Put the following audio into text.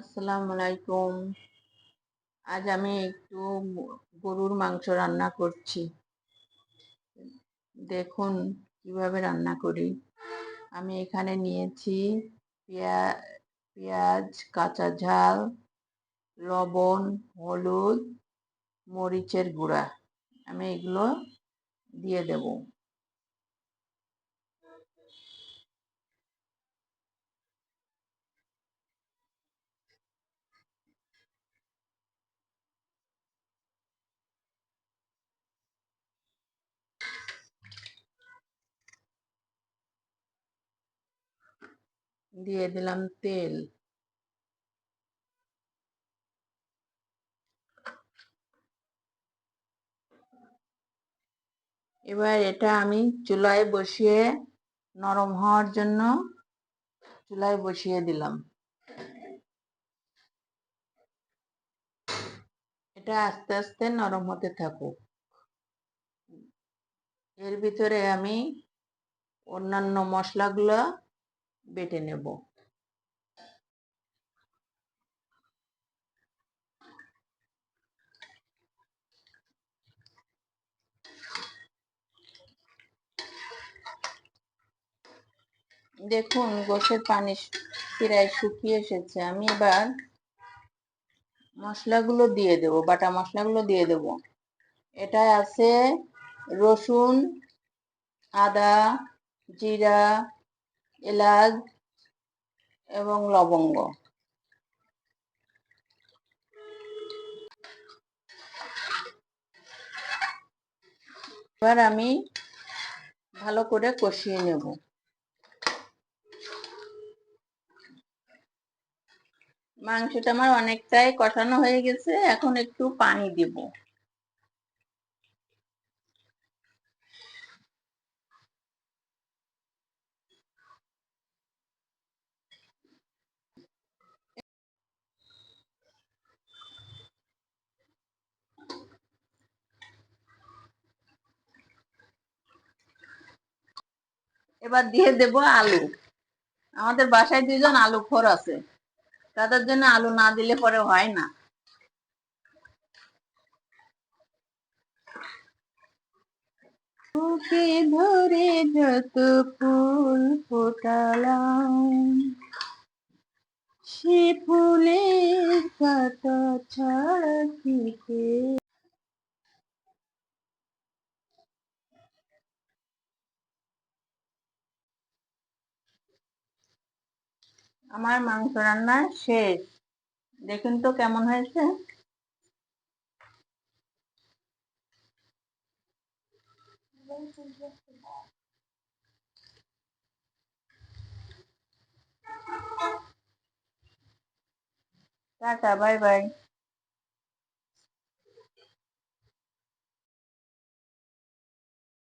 আসসালামু আলাইকুম আজ আমি একটু গরুর মাংস রান্না করছি। দেখুন কীভাবে রান্না করি। আমি এখানে নিয়েছি পেঁয়াজ, কাঁচা ঝাল, লবণ, হলুদ, মরিচের গুঁড়া। আমি এগুলো দিয়ে দেবো। দিয়ে দিলাম তেল এবার এটা আমি চুলায় বসিয়ে নরম হওয়ার জন্য চুলায় বসিয়ে দিলাম। এটা আস্তে আস্তে নরম হতে থাকুক। এর ভিতরে আমি অন্যান্য মশলাগুলো বেটে নেব। দেখুন, গোসের পানি প্রায় শুকিয়ে এসেছে। আমি এবার মশলাগুলো দিয়ে দেব, বাটা মশলাগুলো দিয়ে দেব। এটা আছে রসুন, আদা, জিরা এলাচ এবং লবঙ্গ। এবার আমি ভালো করে কষিয়ে নেব। মাংসটা আমার অনেকটাই কষানো হয়ে গেছে, এখন একটু পানি দিব। এবার দিয়ে দেব আলু। আমাদের বাসায় দুজন আলু খোর আছে। তাদের জন্য আলু না দিলে পরে হয় না। বুকে ধরে যত ফুল ফোটালাম, সে ফুলের আমার মাংস রান্না শেষ। দেখুন তো কেমন হয়েছে। Tata bye bye.